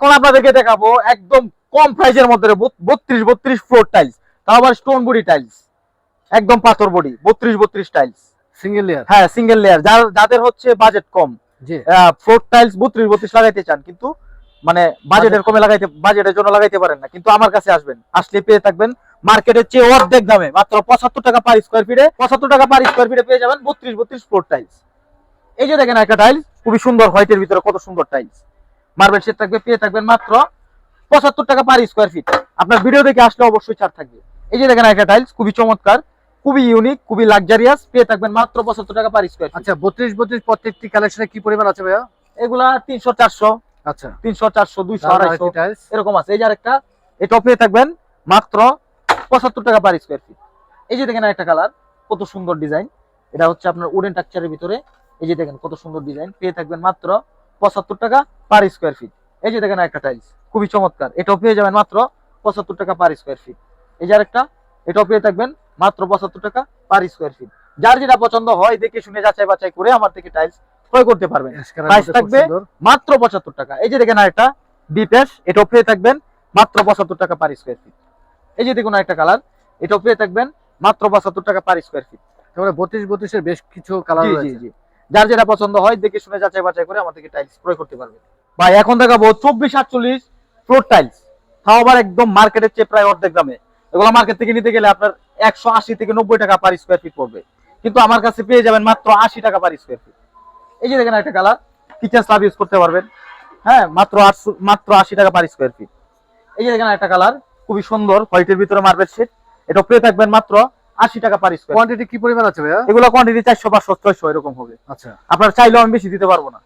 এখন আপনাদেরকে দেখাবো একদম কম প্রাইসের মধ্যে বত্রিশ বত্রিশ ফ্লোর টাইলস তাও আবার স্টোন বডি টাইলস একদম পাথর বডি বত্রিশ বত্রিশ টাইলস সিঙ্গেল লেয়ার হ্যাঁ সিঙ্গেল লেয়ার যার যাদের হচ্ছে বাজেট কম। ফ্লোর টাইলস বত্রিশ বত্রিশ লাগাইতে চান কিন্তু মানে বাজেটের কমে লাগাইতে বাজেটের জন্য লাগাইতে পারেন না কিন্তু আমার কাছে আসবেন। আসলে পেয়ে থাকবেন মার্কেটের চেয়ে অর্ধেক দামে মাত্র পঁচাত্তর টাকা পার স্কোয়ার ফিটে পঁচাত্তর টাকা পার স্কোয়ার ফিটে পেয়ে যাবেন বত্রিশ বত্রিশ ফ্লোর টাইলস এই যে দেখেন একটা টাইলস খুবই সুন্দর হোয়াইটের ভিতরে কত সুন্দর টাইলস মার্বেল সেট থাকবে পেয়ে থাকবেন মাত্র পঁচাত্তর টাকা পার স্কোয়ার ফিট আপনার ভিডিও দেখে আসলে অবশ্যই ছাড় থাকবে। এই যে দেখেন একটা টাইলস খুবই চমৎকার খুবই ইউনিক খুবই লাক্সারিয়াস পেয়ে থাকবেন মাত্র পঁচাত্তর টাকা পার স্কোয়ার আচ্ছা বত্রিশ বত্রিশ প্রত্যেকটি কালেকশনে কি পরিমাণ আছে ভাইয়া? এগুলা তিনশো চারশো। আচ্ছা। তিনশো চারশো দুইশো আড়াইশো এরকম আছে। এই যে আরেকটা এটাও পেয়ে থাকবেন মাত্র পঁচাত্তর টাকা পার স্কোয়ার ফিট এই যে দেখেন একটা কালার কত সুন্দর ডিজাইন এটা হচ্ছে আপনার উডেন টাকচারের ভিতরে। এই যে দেখেন কত সুন্দর ডিজাইন পেয়ে থাকবেন মাত্র পঁচাত্তর টাকা পার স্কোয়ার ফিট এই যে দেখেন একটা টাইলস খুবই চমৎকার। এটাও পেয়ে যাবেন মাত্র পঁচাত্তর টাকা পার স্কোয়ার ফিট এই যে আরেকটা এটাও পেয়ে থাকবেন মাত্র পঁচাত্তর টাকা পার স্কোয়ার ফিট যার যেটা পছন্দ হয় দেখে শুনে যাচাই বাছাই করে আমার থেকে টাইলস ক্রয় করতে পারবেন। থাকবে? মাত্র পঁচাত্তর টাকা। এই যে দেখেন আরেকটা বিপেস এটাও পেয়ে থাকবেন মাত্র পঁচাত্তর টাকা পার স্কোয়ার ফিট এই যে দেখুন একটা কালার এটাও পেয়ে থাকবেন মাত্র পঁচাত্তর টাকা পার স্কোয়ার ফিট তারপরে বত্রিশ বত্রিশের বেশ কিছু কালার জি। যার যেটা পছন্দ হয়, দেখে শুনে যাচাই বাছাই করে আমার থেকে টাইলস ক্রয় করতে পারবেন ভাই, এখন দেখাবো চব্বিশ আটচল্লিশ ফ্লোর টাইলস তাও আবার একদম মার্কেটের চেয়ে প্রায় অর্ধেক দামে। এগুলো মার্কেট থেকে নিতে গেলে আপনার একশো আশি থেকে নব্বই টাকা পার স্কোয়ার ফিট পড়বে। কিন্তু আমার কাছে পেয়ে যাবেন মাত্র আশি টাকা পার স্কোয়ার ফিট এই যে দেখেন একটা কালার কিচেন স্ল্যাব ইউজ করতে পারবেন। হ্যাঁ মাত্র আটশো, মাত্র আশি টাকা পার স্কোয়ার ফিট এই যে দেখেন একটা কালার খুবই সুন্দর হোয়াইটের ভিতরে মার্বেল শেড এটা পেয়ে থাকবেন মাত্র আশি টাকা পার স্কোয়ার কোয়ান্টিটি কি পরিমাণ আছে ভাইয়া? এগুলো কোয়ান্টিটি চারশো পাঁচশো ছয়শো এরকম হবে। আচ্ছা। আপনার চাইলেও আমি বেশি দিতে পারব না।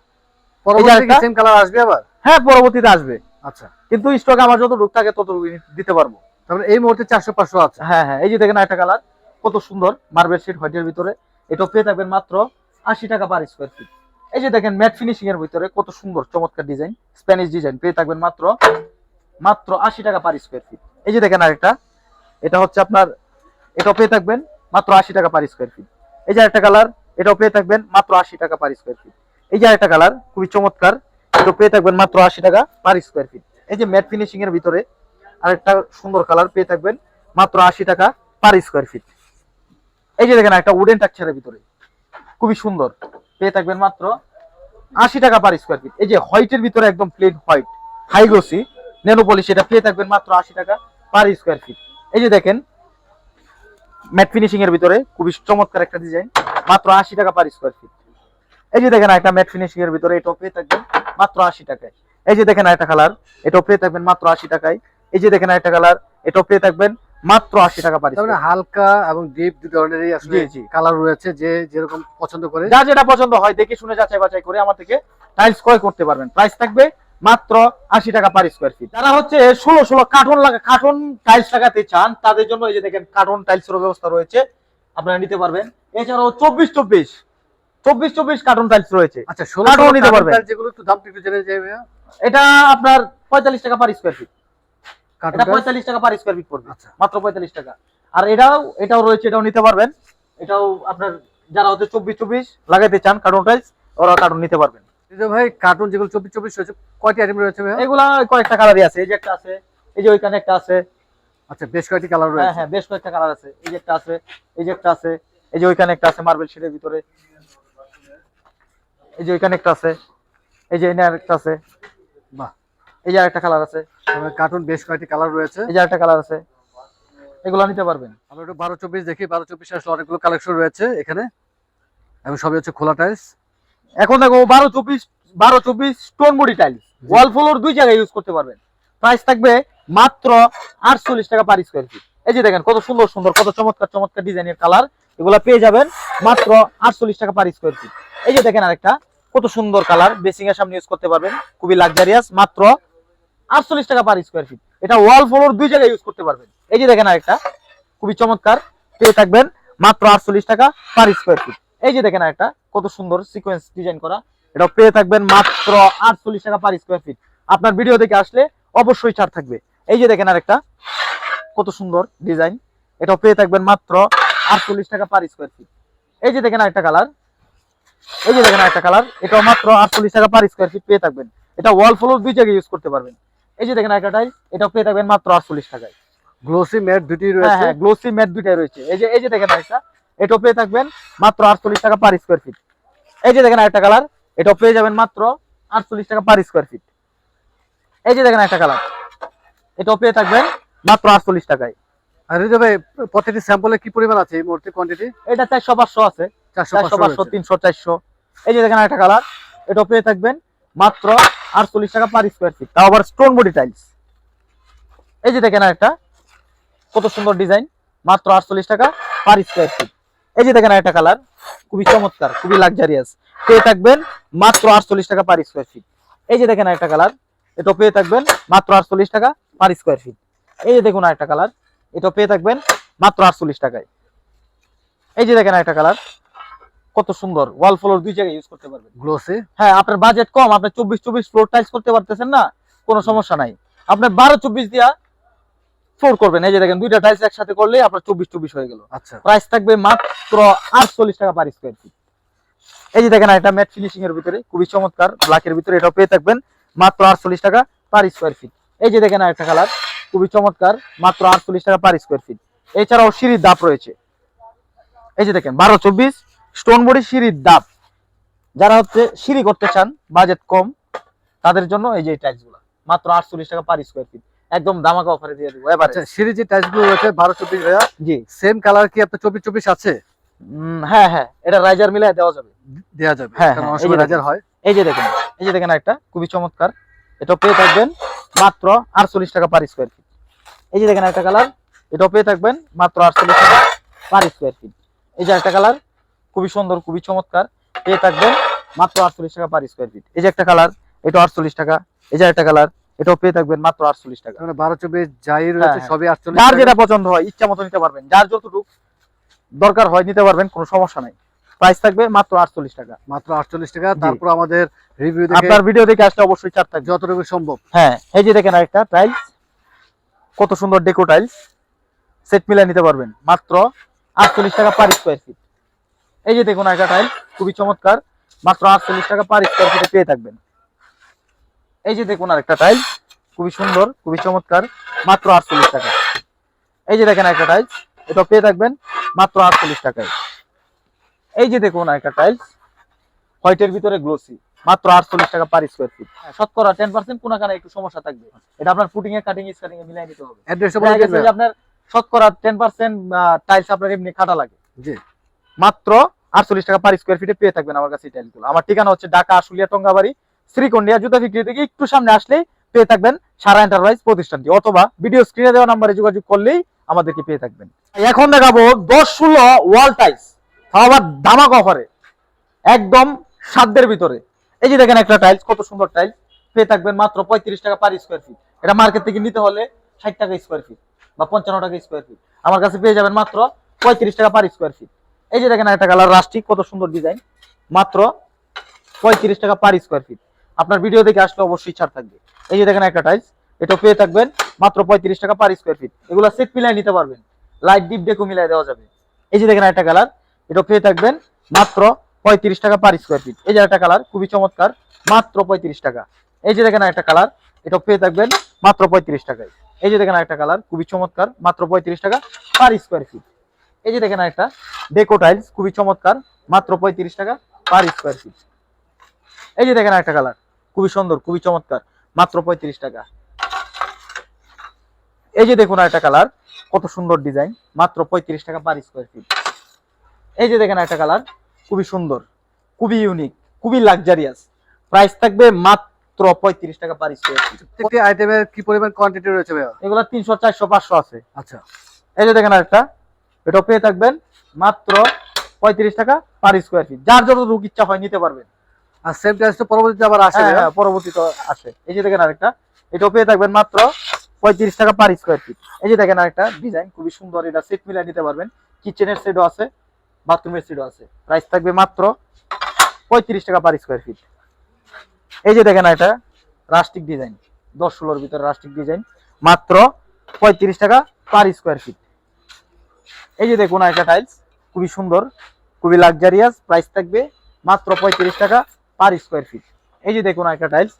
পরবর্তী আরেকটা? সেম কালার আসবে আবার? হ্যাঁ পরবর্তীতে আসবে। আচ্ছা। কিন্তু স্টক আমার যত রূপ থাকে তত দিতে পারব। তারপরে এই মুহূর্তে চারশো পাঁচশো আছে। হ্যাঁ হ্যাঁ এই যে দেখেন একটা কালার কত সুন্দর মার্বেল শিট হোয়াইটের ভিতরে। এটা পেয়ে থাকবেন মাত্র আশি টাকা পার স্কোয়ার ফিট এই যে দেখেন ম্যাট ফিনিশিং এর ভিতরে কত সুন্দর চমৎকার ডিজাইন স্প্যানিশ ডিজাইন পেয়ে থাকবেন মাত্র মাত্র আশি টাকা পার স্কোয়ার ফিট এই যে দেখেন আরেকটা এটা হচ্ছে আপনার এটাও পেয়ে থাকবেন মাত্র আশি টাকা পার স্কোয়ার ফিট এই যে একটা কালার এটাও পেয়ে থাকবেন মাত্র আশি টাকা পার স্কোয়ার ফিট এই যে একটা কালার খুবই চমৎকার, এটাও পেয়ে থাকবেন মাত্র আশি টাকা পার স্কোয়ার ফিট এই যে ম্যাট ফিনিশিং এর ভিতরে আরেকটা সুন্দর কালার পেয়ে থাকবেন মাত্র আশি টাকা পার স্কোয়ার ফিট এই যে দেখেন একটা উডেন টাকচারের ভিতরে, খুবই সুন্দর। পেয়ে থাকবেন মাত্র আশি টাকা পার স্কোয়ার ফিট এই যে হোয়াইটের ভিতরে একদম প্লেন হোয়াইট হাই গ্লোসি নেনো এটা পেয়ে থাকবেন মাত্র আশি টাকা পার স্কোয়ার ফিট এই যে দেখেন ম্যাট ফিনিশিং এর ভিতরে খুবই চমৎকার একটা ডিজাইন মাত্র আশি টাকা পার স্কোয়ার ফিট এই যে দেখেন একটা ম্যাট ফিনিশিং এর ভিতরে এটাও পেয়ে থাকবেন মাত্র আশি টাকায়। এই যে দেখেন একটা কালার এটাও পেয়ে থাকবেন মাত্র আশি টাকায়। এই যে দেখেন একটা কালার এটাও পেয়ে থাকবেন মাত্র আশি টাকা পার তারপরে হালকা এবং ডিপ দু ধরনেরই আসলে। কালার রয়েছে যে যেরকম পছন্দ করে। যা যেটা পছন্দ হয় দেখে শুনে যাচাই বাছাই করে আমার থেকে টাইলস ক্রয় করতে পারবেন। প্রাইস থাকবে মাত্র আশি টাকা পার স্কোয়ার ফিট যারা হচ্ছে ষোলো ষোলো কার্টন লাগা কার্টন টাইলস লাগাতে চান তাদের জন্য এই যে দেখেন কার্টন টাইলস এর ব্যবস্থা রয়েছে। আপনারা নিতে পারবেন। এছাড়াও চব্বিশ চব্বিশ চব্বিশ চব্বিশ কার্টন টাইলস রয়েছে। আচ্ছা ষোলো কাঠও নিতে পারবেন। যেগুলো একটু দাম একটু জেনে যাবে এটা আপনার পঁয়তাল্লিশ টাকা পার স্কোয়ার ফিট এটা পঁয়তাল্লিশ টাকা পার স্কোয়ার ফিট পড়বে। আচ্ছা। মাত্র পঁয়তাল্লিশ টাকা। আর এটাও এটাও রয়েছে এটাও নিতে পারবেন। এটাও আপনার যারা হচ্ছে চব্বিশ চব্বিশ লাগাইতে চান কার্টন টাইলস ওরা কার্টন নিতে পারবেন। ভাই কার্টুন যেগুলো চব্বিশ চব্বিশ রয়েছে কয়টি আইটেম রয়েছে এগুলা কয়েকটা কালারই আছে এই যে একটা আছে এই যে ওইখানে একটা আছে। আচ্ছা বেশ কয়েকটি কালার হ্যাঁ রয়েছে। হ্যাঁ বেশ কয়েকটা কালার আছে এই যে একটা আছে এই যে একটা আছে এই যে ওইখানে একটা আছে মার্বেল শেডের ভিতরে। এই যে ওইখানে একটা আছে এই যে এনে আরেকটা আছে। বাহ। এই যে আরেকটা কালার আছে। কার্টুন বেশ কয়েকটি কালার রয়েছে। এই যে আরেকটা কালার আছে। এগুলো নিতে পারবেন। আমরা একটু বারো চব্বিশ দেখি বারো চব্বিশ আসলে অনেকগুলো কালেকশন রয়েছে এখানে। এবং সবই হচ্ছে খোলা টাইলস এখন দেখো বারো চব্বিশ বারো চব্বিশ stone body tiles wall floor দুই জায়গায় ইউজ করতে পারবেন। প্রাইস থাকবে মাত্র আটচল্লিশ টাকা পার স্কোয়ার ফিট এই যে দেখেন কত সুন্দর সুন্দর কত চমৎকার চমৎকার ডিজাইনের কালার এগুলা পেয়ে যাবেন মাত্র আটচল্লিশ টাকা পার স্কোয়ার ফিট এই যে দেখেন আরেকটা কত সুন্দর কালার বেসিং এর সামনে ইউজ করতে পারবেন। খুবই লাক্সারিয়াস মাত্র আটচল্লিশ টাকা পার স্কোয়ার ফিট এটা ওয়াল ফ্লোর দুই জায়গায় ইউজ করতে পারবেন। এই যে দেখেন আরেকটা খুবই চমৎকার পেয়ে থাকবেন মাত্র আটচল্লিশ টাকা পার স্কোয়ার ফিট এই যে দেখেন একটা কত সুন্দর সিকোয়েন্স ডিজাইন করা। এটা পেয়ে থাকবেন মাত্র আটচল্লিশ টাকা পার স্কোয়ার ফিট আপনার ভিডিও দেখে আসলে অবশ্যই ছাড় থাকবে। এই যে দেখেন আরেকটা কত সুন্দর ডিজাইন এটা পেয়ে থাকবেন মাত্র আটচল্লিশ টাকা পার স্কোয়ার ফিট এই যে দেখেন আরেকটা কালার এই যে দেখেন আরেকটা কালার এটাও মাত্র আটচল্লিশ টাকা পার স্কোয়ার ফিট পেয়ে থাকবেন। এটা ওয়াল ফ্লোর দুই জায়গায় ইউজ করতে পারবেন। এই যে দেখেন একটা টাইলস এটা পেয়ে থাকবেন মাত্র আটচল্লিশ টাকায়। গ্লোসি ম্যাট দুটি হ্যাঁ রয়েছে। হ্যাঁ গ্লোসি ম্যাট দুইটাই রয়েছে। এই যে এই যে দেখেন একটা এটাও পেয়ে থাকবেন মাত্র আটচল্লিশ টাকা পার স্কোয়ার ফিট এই যে দেখেন একটা কালার এটাও পেয়ে যাবেন মাত্র আটচল্লিশ টাকা পার স্কোয়ার ফিট এই যে দেখেন একটা কালার এটাও পেয়ে থাকবেন মাত্র আটচল্লিশ টাকায়। আর রিজা ভাই প্রত্যেকটি স্যাম্পলে কি পরিমাণ আছে এই মুহূর্তে কোয়ান্টিটি এটা চারশো পাঁচশো আছে। চারশো পাঁচশো তিনশো চারশো। এই যে দেখেন একটা কালার এটাও পেয়ে থাকবেন মাত্র আটচল্লিশ টাকা পার স্কোয়ার ফিট তাও আবার স্টোন বডি টাইলস এই যে দেখেন একটা কত সুন্দর ডিজাইন মাত্র আটচল্লিশ টাকা পার স্কোয়ার ফিট এই যে দেখেন একটা কালার খুবই চমৎকার খুবই লাক্সারিয়াস পেয়ে থাকবেন মাত্র আটচল্লিশ টাকা পার স্কোয়ার ফিট এই যে দেখেন একটা কালার এটাও পেয়ে থাকবেন মাত্র আটচল্লিশ টাকা পার স্কোয়ার ফিট এই যে দেখুন একটা কালার এটাও পেয়ে থাকবেন মাত্র আটচল্লিশ টাকায়। এই যে দেখেন একটা কালার কত সুন্দর ওয়াল ফ্লোর দুই জায়গায় ইউজ করতে পারবেন। গ্লোসি হ্যাঁ আপনার বাজেট কম আপনি চব্বিশ চব্বিশ ফ্লোর টাইলস করতে পারতেছেন না কোনো সমস্যা নাই। আপনার বারো চব্বিশ দিয়া ফ্লোর করবেন। এই যে দেখেন দুইটা টাইলস একসাথে করলে আপনার চব্বিশ চব্বিশ হয়ে গেল। আচ্ছা। প্রাইস থাকবে মাত্র আটচল্লিশ টাকা পার স্কোয়ার ফিট এই যে দেখেন একটা ম্যাট ফিনিশিং এর ভিতরে খুবই চমৎকার ব্ল্যাকের ভিতরে এটাও পেয়ে থাকবেন মাত্র আটচল্লিশ টাকা পার স্কোয়ার ফিট এই যে দেখেন একটা কালার খুবই চমৎকার মাত্র আটচল্লিশ টাকা পার স্কোয়ার ফিট এছাড়াও সিঁড়ির দাপ রয়েছে। এই যে দেখেন বারো চব্বিশ স্টোন বডি সিঁড়ির দাপ। যারা হচ্ছে সিঁড়ি করতে চান বাজেট কম তাদের জন্য এই যে টাইলসগুলো মাত্র আটচল্লিশ টাকা পার স্কোয়ার ফিট একদম দামাকা অফারে দিয়ে দেবো এবারে। আচ্ছা সিরিজ যে রয়েছে বারো চব্বিশ ভাইয়া। জি। সেম কালার কি আপনার চব্বিশ চব্বিশ আছে হ্যাঁ হ্যাঁ এটা রাইজার মিলে দেওয়া যাবে। দেওয়া যাবে হ্যাঁ, কারণ হ্যাঁ, অনেক এই যে দেখেন। হয়। এই যে দেখেন এই যে দেখেন একটা খুবই চমৎকার। এটা পেয়ে থাকবেন মাত্র আটচল্লিশ টাকা পার স্কোয়ার ফিট এই যে দেখেন একটা কালার এটাও পেয়ে থাকবেন মাত্র আটচল্লিশ টাকা পার স্কোয়ার ফিট এই যে একটা কালার খুবই সুন্দর খুবই চমৎকার। পেয়ে থাকবেন মাত্র আটচল্লিশ টাকা পার স্কোয়ার ফিট এই যে একটা কালার এটা আটচল্লিশ টাকা। এই যে একটা কালার এটাও পেয়ে থাকবেন মাত্র আটচল্লিশ টাকা। মানে বারো চব্বিশ যাই রয়েছে হ্যাঁ। সবই আটচল্লিশ যার যেটা পছন্দ হয় ইচ্ছা মতো নিতে পারবেন। যার যতটুকু দরকার হয় নিতে পারবেন কোনো সমস্যা নাই। প্রাইস থাকবে মাত্র আটচল্লিশ টাকা। মাত্র আটচল্লিশ টাকা। তারপর আমাদের রিভিউ আপনার ভিডিও দেখে আসলে অবশ্যই চার থাকবে। যতটুকু সম্ভব। হ্যাঁ এই যে দেখেন একটা টাইলস কত সুন্দর ডেকো টাইলস সেট মিলাই নিতে পারবেন। মাত্র আটচল্লিশ টাকা পার স্কোয়ার ফিট এই যে দেখুন একটা টাইলস খুবই চমৎকার। মাত্র আটচল্লিশ টাকা পার স্কোয়ার ফিটে পেয়ে থাকবেন। এই যে দেখুন আরেকটা টাইলস খুবই সুন্দর খুবই চমৎকার মাত্র আটচল্লিশ টাকা। এই যে দেখেন একটা টাইলস এটা পেয়ে থাকবেন মাত্র আটচল্লিশ টাকায়। এই যে দেখুন একটা টাইলস হোয়াইটের ভিতরে গ্লোসি মাত্র আটচল্লিশ টাকা পার স্কোয়ার ফিট শতকরা টেন পার্সেন্ট কোনো কানে একটু সমস্যা থাকবে। এটা আপনার ফুটিং এ কাটিং স্কাটিং এ মিলাই নিতে হবে। আপনার শতকরা টেন পার্সেন্ট টাইলস আপনার এমনি খাটা লাগে। জি। মাত্র আটচল্লিশ টাকা পার স্কোয়ার ফিটে পেয়ে থাকবেন আমার কাছে টাইলসগুলো। আমার ঠিকানা হচ্ছে ঢাকা আশুলিয়া টঙ্গাবাড়ি শ্রীকন্ডিয়া জুতা বিক্রি থেকে একটু সামনে আসলেই পেয়ে থাকবেন সারা এন্টারপ্রাইজ প্রতিষ্ঠানটি, অথবা ভিডিও স্ক্রিনে দেওয়া নাম্বারে যোগাযোগ করলেই আমাদেরকে পেয়ে থাকবেন। এখন দেখাবো দশ ষোলো ওয়াল টাইলস তাও আবার দামাক অফারে একদম সাধ্যের ভিতরে। এই যে দেখেন একটা টাইলস কত সুন্দর টাইলস পেয়ে থাকবেন মাত্র পঁয়ত্রিশ টাকা পার স্কোয়ার ফিট এটা মার্কেট থেকে নিতে হলে ষাট টাকা স্কোয়ার ফিট বা পঞ্চান্ন টাকা স্কোয়ার ফিট আমার কাছে পেয়ে যাবেন মাত্র পঁয়ত্রিশ টাকা পার স্কোয়ার ফিট এই যে দেখেন একটা কালার রাস্টিক কত সুন্দর ডিজাইন মাত্র পঁয়ত্রিশ টাকা পার স্কোয়ার ফিট আপনার ভিডিও দেখে আসলে অবশ্যই ছাড় থাকবে। এই যে দেখেন একটা টাইলস এটা পেয়ে থাকবেন মাত্র পঁয়ত্রিশ টাকা পার স্কোয়ার ফিট এগুলো সেট মিলাই নিতে পারবেন। লাইট ডিপ ডেকো মিলাই দেওয়া যাবে। এই যে দেখেন একটা কালার এটা পেয়ে থাকবেন মাত্র পঁয়ত্রিশ টাকা পার স্কোয়ার ফিট এই যে একটা কালার খুবই চমৎকার, মাত্র পঁয়ত্রিশ টাকা। এই যে দেখেন একটা কালার এটা পেয়ে থাকবেন মাত্র পঁয়ত্রিশ টাকায়। এই যে দেখেন একটা কালার খুবই চমৎকার, মাত্র পঁয়ত্রিশ টাকা পার স্কোয়ার ফিট এই যে দেখেন একটা ডেকো টাইলস খুবই চমৎকার, মাত্র পঁয়ত্রিশ টাকা পার স্কোয়ার ফিট এই যে দেখেন একটা কালার খুবই সুন্দর খুবই চমৎকার মাত্র পঁয়ত্রিশ টাকা। এই যে দেখুন একটা কালার কত সুন্দর ডিজাইন মাত্র পঁয়ত্রিশ টাকা পার স্কোয়ার ফিট এই যে দেখেন একটা কালার খুবই সুন্দর খুবই ইউনিক খুবই লাক্সারিয়াস প্রাইস থাকবে মাত্র পঁয়ত্রিশ টাকা পার স্কোয়ার ফিট আইটেমের কি পরিমাণ কোয়ান্টিটি রয়েছে এগুলো তিনশো চারশো পাঁচশো আছে। আচ্ছা। এই যে দেখেন একটা এটা পেয়ে থাকবেন মাত্র পঁয়ত্রিশ টাকা পার স্কোয়ার ফিট যার যত রুক ইচ্ছা হয় নিতে পারবেন। আর সেম প্রাইস তো পরবর্তীতে আবার আসে হ্যাঁ, হ্যাঁ, পরবর্তীতে আসে। এই যে দেখেন আরেকটা এটাও পেয়ে থাকবেন মাত্র পঁয়ত্রিশ টাকা পার স্কোয়ার ফিট এই যে দেখেন আরেকটা ডিজাইন খুবই সুন্দর এটা সেট মিলাই নিতে পারবেন। কিচেনের সেটও আছে বাথরুমের সেটও আছে। প্রাইস থাকবে মাত্র পঁয়ত্রিশ টাকা পার স্কোয়ার ফিট এই যে দেখেন একটা রাস্টিক ডিজাইন দশ ষোলোর ভিতরে রাস্টিক ডিজাইন মাত্র পঁয়ত্রিশ টাকা পার স্কোয়ার ফিট এই যে দেখুন একটা টাইলস খুবই সুন্দর খুবই লাক্সারিয়াস প্রাইস থাকবে মাত্র পঁয়ত্রিশ টাকা পার স্কোয়ার ফিট। এই যে দেখুন একটা টাইলস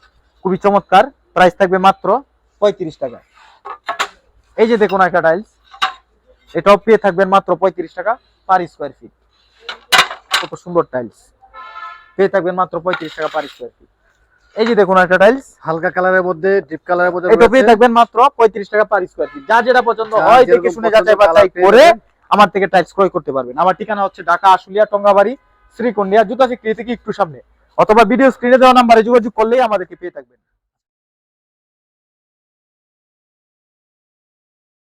খুবই চমৎকার। প্রাইস থাকবে মাত্র পঁয়ত্রিশ টাকা। এই যে দেখুন একটা টাইলস এটাও পেয়ে থাকবেন মাত্র পঁয়ত্রিশ টাকা পার স্কোয়ার ফিট কত সুন্দর টাইলস পেয়ে থাকবেন মাত্র পঁয়ত্রিশ টাকা পার স্কোয়ার ফিট এই যে দেখুন একটা টাইলস হালকা কালারের মধ্যে ডিপ কালারের মধ্যে এটা পেয়ে থাকবেন মাত্র পঁয়ত্রিশ টাকা পার স্কোয়ার ফিট যা যেটা পছন্দ হয় দেখে শুনে যাচাই বাছাই করে আমার থেকে টাইলস ক্রয় করতে পারবেন। আমার ঠিকানা হচ্ছে ঢাকা আশুলিয়া টঙ্গাবাড়ি শ্রীকন্ডিয়া জুতা ফ্যাক্টরি থেকে একটু সামনে। অথবা ভিডিও স্ক্রিনে দেওয়া নাম্বারে যোগাযোগ করলেই আমাদেরকে পেয়ে থাকবেন।